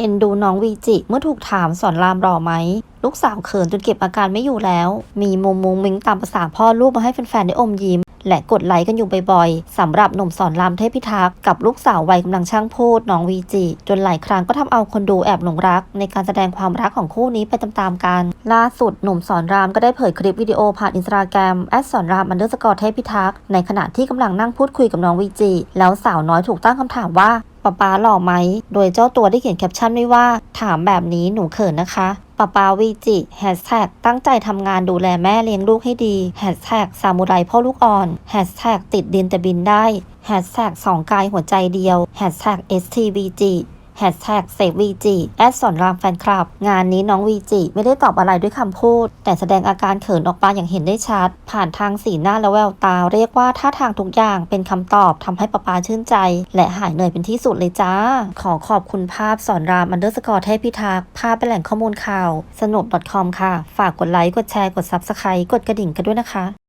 เอ็นดูน้องวีจิเมื่อถูกถามสอนรามหล่อไหม ลูกสาวเขินจนเก็บอาการไม่อยู่แล้ว มีมุมมุงมิงตามภาษาพ่อลูกมาให้แฟนๆได้อมยิ้ม และกดไลค์กันอยู่บ่อยๆสำหรับหนุ่มสอนรามเทพิทักษ์กับลูกสาววัยกำลังช่างพูดน้องวีจิ จนหลายครั้งก็ทำเอาคนดูแอบหลงรัก ในการแสดงความรักของคู่นี้ไปตามๆกัน ล่าสุดหนุ่มสอนรามก็ได้เผยคลิปวิดีโอผ่านอินสตาแกรมแอดสอนรามอันเดอร์สกอร์เทพิทักษ์ในขณะที่กำลังนั่งพูดคุยกับน้องวีจิแล้วสาวน้อยถูกตั้งคำถามว่า ป๊าป๊าหล่อไหม โดยเจ้าตัวได้เขียนแคปชั่นไว้ว่า ถามแบบนี้หนูเขินนะคะป๊าป๊าวีจิแฮชแท็กตั้งใจทำงานดูแลแม่เลี้ยงลูกให้ดีแฮชแท็กซามูไรพ่อลูกอ่อนแฮชแท็กติดดินแต่บินได้แฮชแท็กสองกายหัวใจเดียวแฮชแท็ก STVG แฮชแท็กเซฟวีจีแอดสอนรามแฟนคลับ งานนี้น้องวีจิไม่ได้ตอบอะไรด้วยคำพูด แต่แสดงอาการเขินออกมาอย่างเห็นได้ชัด ผ่านทางสีหน้าและแววตา เรียกว่าท่าทางทุกอย่างเป็นคำตอบทำให้ป๊าปาชื่นใจ และหายเหนื่อยเป็นที่สุดเลยจ้า ขอขอบคุณภาพสอนรามอันเดอร์สกอร์เทพพิทักษ์ภาพเป็นแหล่งข้อมูลข่าว สนุก .com ค่ะ ฝากกดไลค์กดแชร์กด Subscribe กดกระดิ่งกันด้วยนะคะ